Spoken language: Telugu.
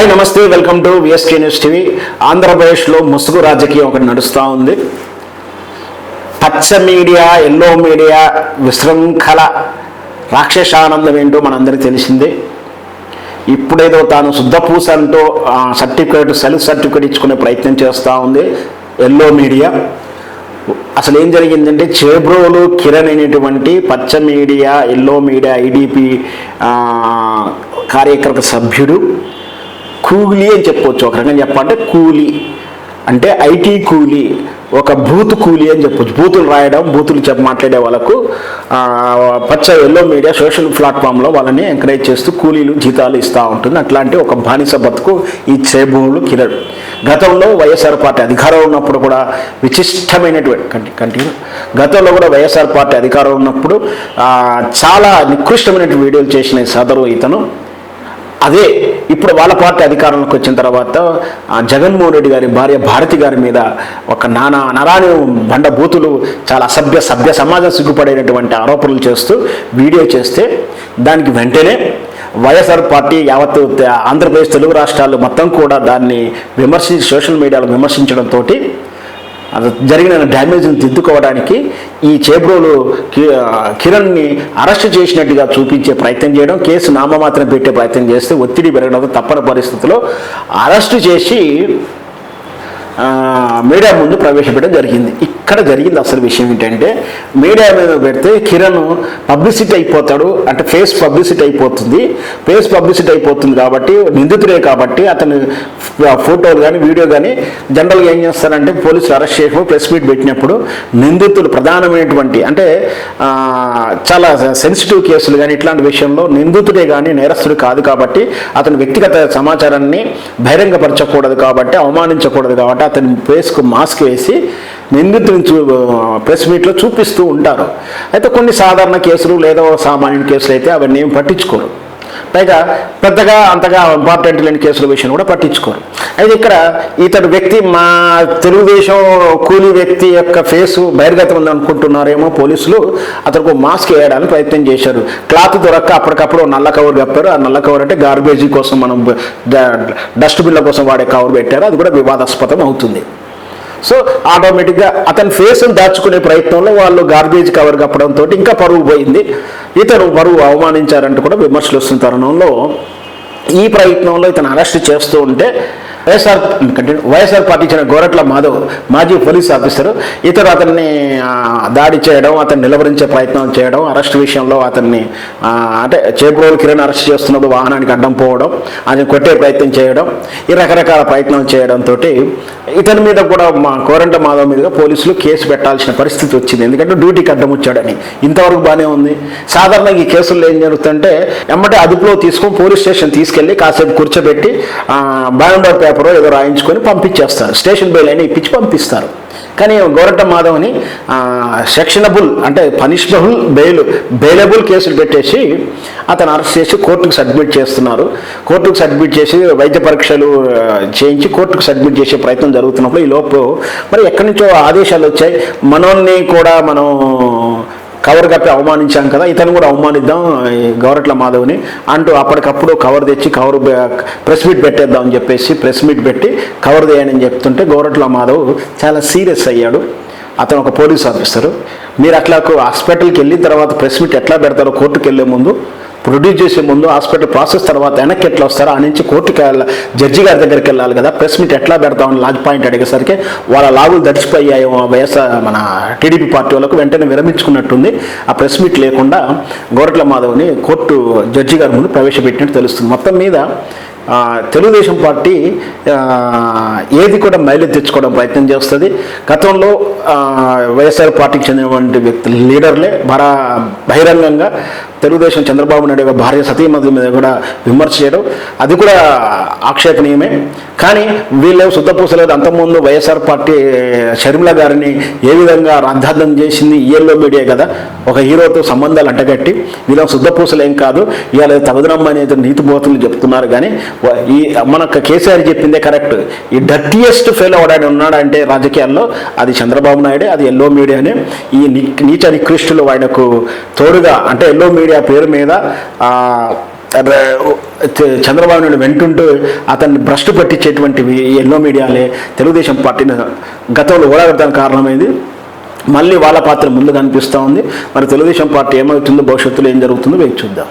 హాయ్ నమస్తే welcome to VSK news TV ఆంధ్రప్రదేశ్లో ముసుగు రాజకీయం ఒకటి నడుస్తూ ఉంది. పచ్చ మీడియా ఎల్లో మీడియా విశృంఖల రాక్షసానందం ఏంటో మనందరికీ తెలిసిందే. ఇప్పుడేదో తాను శుద్ధపూస అంటూ సర్టిఫికేట్ సెల్ఫ్ సర్టిఫికేట్ ఇచ్చుకునే ప్రయత్నం చేస్తూ ఉంది ఎల్లో మీడియా. అసలు ఏం జరిగిందంటే చేబ్రోలు కిరణ్ అనేటువంటి పచ్చ మీడియా ఎల్లో మీడియా ఐడిపి కార్యకర్త సభ్యుడు కూలీ అని చెప్పొచ్చు. ఒక రకంగా చెప్పాలంటే కూలీ. అంటే ఐటీ కూలీ ఒక బూత్ కూలీ అని చెప్పొచ్చు. బూతులు రాయడం బూతులు చెప్ప మాట్లాడే వాళ్ళకు పచ్చ ఎల్లో మీడియా సోషల్ ప్లాట్ఫామ్లో వాళ్ళని ఎంకరేజ్ చేస్తూ కూలీలు జీతాలు ఇస్తూ ఉంటుంది. అట్లాంటి ఒక బానిస బతుకు ఈ చేబోలు కిరణ్ గతంలో వైఎస్ఆర్ పార్టీ అధికారం ఉన్నప్పుడు కూడా విశిష్టమైనటువంటి కంటి కంటిన్యూ గతంలో కూడా వైఎస్ఆర్ పార్టీ అధికారం ఉన్నప్పుడు చాలా నికృష్టమైనటువంటి వీడియోలు చేసిన సదరు ఇతను. అదే ఇప్పుడు వాళ్ళ పార్టీ అధికారంలోకి వచ్చిన తర్వాత జగన్మోహన్ రెడ్డి గారి భార్య భారతి గారి మీద ఒక నానా నరాని బండ బూతులు చాలా అసభ్య సభ్య సమాజం సిగ్గుపడేటటువంటి ఆరోపణలు చేస్తూ వీడియో చేస్తే దానికి వెంటనే వైఎస్ఆర్ పార్టీ యావత్ ఆంధ్రప్రదేశ్ తెలుగు రాష్ట్రాలు మొత్తం కూడా దాన్ని విమర్శించి సోషల్ మీడియాలో విమర్శించడంతో జరిగిన డ్యామేజ్ని దిద్దుకోవడానికి ఈ చేబ్రోలు కి- కిరణ్ని అరెస్ట్ చేసినట్టుగా చూపించే ప్రయత్నం చేయడం కేసు నామమాత్రం పెట్టే ప్రయత్నం చేస్తే ఒత్తిడి పెరగడంతో తప్పని పరిస్థితుల్లో అరెస్టు చేసి మీడియా ముందు ప్రవేశపెట్టడం జరిగింది. ఇక్కడ జరిగింది అసలు విషయం ఏంటంటే మీడియా మీద పెడితే కిరణ్ పబ్లిసిటీ అయిపోతాడు అంటే ఫేస్ పబ్లిసిటీ అయిపోతుంది ఫేస్ పబ్లిసిటీ అయిపోతుంది కాబట్టి నిందితుడే కాబట్టి అతను ఫోటోలు కానీ వీడియో కానీ జనరల్గా ఏం చేస్తారంటే పోలీసులు అరెస్ట్ చేసినప్పుడు ప్రెస్ మీట్ పెట్టినప్పుడు నిందితులు ప్రధానమైనటువంటి అంటే చాలా సెన్సిటివ్ కేసులు కానీ ఇట్లాంటి విషయంలో నిందితుడే కానీ నేరస్తుడు కాదు కాబట్టి అతని వ్యక్తిగత సమాచారాన్ని బహిరంగపరచకూడదు కాబట్టి అవమానించకూడదు కాబట్టి అతని ఫేస్కు మాస్క్ వేసి నిందితుని చూ ప్రెస్ మీట్లో చూపిస్తూ ఉంటారు. అయితే కొన్ని సాధారణ కేసులు లేదా సామాన్య కేసులు అయితే అవన్నీ పట్టించుకోరు. పైగా పెద్దగా అంతగా ఇంపార్టెంట్ లేని కేసుల విషయం కూడా పట్టించుకోరు. అయితే ఇక్కడ ఇతడు వ్యక్తి మా తెలుగుదేశం కూలీ వ్యక్తి యొక్క ఫేసు బహిర్గతం ఉందనుకుంటున్నారేమో పోలీసులు అతనికి మాస్క్ వేయడానికి ప్రయత్నం చేశారు. క్లాత్ దొరక్క అప్పటికప్పుడు నల్ల కవర్ కప్పారు. ఆ నల్ల కవర్ అంటే గార్బేజీ కోసం మనం డస్ట్బిన్ల కోసం వాడే కవర్ పెట్టారు. అది కూడా వివాదాస్పదం అవుతుంది. సో ఆటోమేటిక్గా అతని ఫేస్ను దాచుకునే ప్రయత్నంలో వాళ్ళు గార్బేజ్ కవర్ కప్పడంతో ఇంకా పరువు పోయింది. ఇతను పరువు అవమానించారంటూ కూడా విమర్శలు వస్తున్న తరుణంలో ఈ ప్రయత్నంలో ఇతను అరెస్ట్ చేస్తూ ఉంటే వైఎస్ఆర్ కంటిన్యూ వైఎస్ఆర్ పార్టీ ఇచ్చిన గోరట్ల మాధవ్ మాజీ పోలీస్ ఆఫీసర్ ఇతరు అతన్ని దాడి చేయడం అతన్ని నిలవరించే ప్రయత్నం చేయడం అరెస్ట్ విషయంలో అతన్ని అంటే చేబ్రోలు కిరణ్ అరెస్ట్ చేస్తున్నప్పుడు వాహనానికి అడ్డం పోవడం అతను కొట్టే ప్రయత్నం చేయడం ఈ రకరకాల ప్రయత్నం చేయడంతో ఇతని మీద కూడా మా కోరంట మాధవ్ మీదుగా పోలీసులు కేసు పెట్టాల్సిన పరిస్థితి వచ్చింది. ఎందుకంటే డ్యూటీకి అడ్డం వచ్చాడని. ఇంతవరకు బాగానే ఉంది. సాధారణంగా ఈ కేసుల్లో ఏం జరుగుతుంటే ఎమ్మటే అదుపులో తీసుకొని పోలీస్ స్టేషన్ తీసుకెళ్ళి కాసేపు కూర్చోబెట్టి బాండర్ పేపరో ఏదో రాయించుకొని పంపించేస్తారు. స్టేషన్ బెయిల్ అయినా ఇప్పించి పంపిస్తారు. కానీ గోరట్ట మాధవ్ని సెక్షనబుల్ అంటే పనిష్బుల్ బెయిల్ బెయిలబుల్ కేసులు పెట్టేసి అతను అరెస్ట్ చేసి కోర్టుకు సబ్మిట్ చేస్తున్నారు. కోర్టుకు సబ్మిట్ చేసి వైద్య పరీక్షలు చేయించి కోర్టుకు సబ్మిట్ చేసే ప్రయత్నం జరుగుతున్నప్పుడు ఈ లోపు మరి ఎక్కడి నుంచో ఆదేశాలు వచ్చాయి. మనోన్ని కూడా మనం కవర్ కప్పి అవమానించాం కదా ఇతను కూడా అవమానిద్దాం ఈ గౌరట్ల మాధవ్ని అంటూ అప్పటికప్పుడు కవర్ తెచ్చి కవర్ ప్రెస్ మీట్ పెట్టేద్దాం అని చెప్పేసి ప్రెస్ మీట్ పెట్టి కవర్ చేయండి చెప్తుంటే గౌరట్ల మాధవ్ చాలా సీరియస్ అయ్యాడు. అతను ఒక పోలీస్ ఆఫీసరు. మీరు అట్లా హాస్పిటల్కి వెళ్ళిన తర్వాత ప్రెస్ మీట్ ఎట్లా పెడతారో కోర్టుకు వెళ్ళే ముందు ప్రొడ్యూస్ చేసే ముందు హాస్పిటల్ ప్రాసెస్ తర్వాత వెనక్కి ఎట్లా వస్తారో ఆ నుంచి కోర్టుకి వెళ్ళ జడ్జి గారి దగ్గరికి వెళ్ళాలి కదా. ప్రెస్ మీట్ ఎట్లా పెడతామని లాజ్ పాయింట్ అడిగేసరికి వాళ్ళ లాగులు దడిచిపోయాయి. వైఎస్ఆర్ మన టీడీపీ పార్టీ వాళ్ళకు వెంటనే విరమించుకున్నట్టుంది. ఆ ప్రెస్ మీట్ లేకుండా గోరట్ల మాధవ్ని కోర్టు జడ్జి గారి ముందు ప్రవేశపెట్టినట్టు తెలుస్తుంది. మొత్తం మీద తెలుగుదేశం పార్టీ ఏది కూడా మైలేజ్ తెచ్చుకోవడం ప్రయత్నం చేస్తుంది. గతంలో వైఎస్ఆర్ పార్టీకి చెందినటువంటి వ్యక్తులు లీడర్లే బరా బహిరంగంగా తెలుగుదేశం చంద్రబాబు నాయుడు యొక్క భార్య సతీమతి మీద కూడా విమర్శ చేయడం అది కూడా ఆక్షేపణీయమే. కానీ వీళ్ళు శుద్ధపూసలేదు. అంతకుముందు వైఎస్ఆర్ పార్టీ షర్మిల గారిని ఏ విధంగా రాద్ధార్థం చేసింది ఈఎల్లో మీడియా కదా ఒక హీరోతో సంబంధాలు అంటగట్టి వీళ్ళ శుద్ధపూసలు కాదు ఇవాళ తగుదనమ్మ అనేది నీతిబోతులు చెప్తున్నారు. కానీ ఈ మనకు కేసీఆర్ చెప్పిందే కరెక్ట్. ఈ డర్టియెస్ట్ ఫెయిల్ అవడానికి ఉన్నాడంటే రాజకీయాల్లో అది చంద్రబాబు నాయుడే అది ఎల్లో మీడియానే. ఈ నీచ నికృష్టులు ఆయనకు తోడుగా అంటే ఎల్లో మీడియా పేరు మీద చంద్రబాబు నాయుడు వెంటుంటూ అతన్ని భ్రష్టు పట్టించేటువంటివి ఎల్లో మీడియాలే తెలుగుదేశం పార్టీని గతంలో ఓడగడతానికి కారణమైంది. మళ్ళీ వాళ్ళ పాత్ర ముందు కనిపిస్తూ ఉంది. మరి తెలుగుదేశం పార్టీ ఏమవుతుందో భవిష్యత్తులో ఏం జరుగుతుందో వేచి చూద్దాం.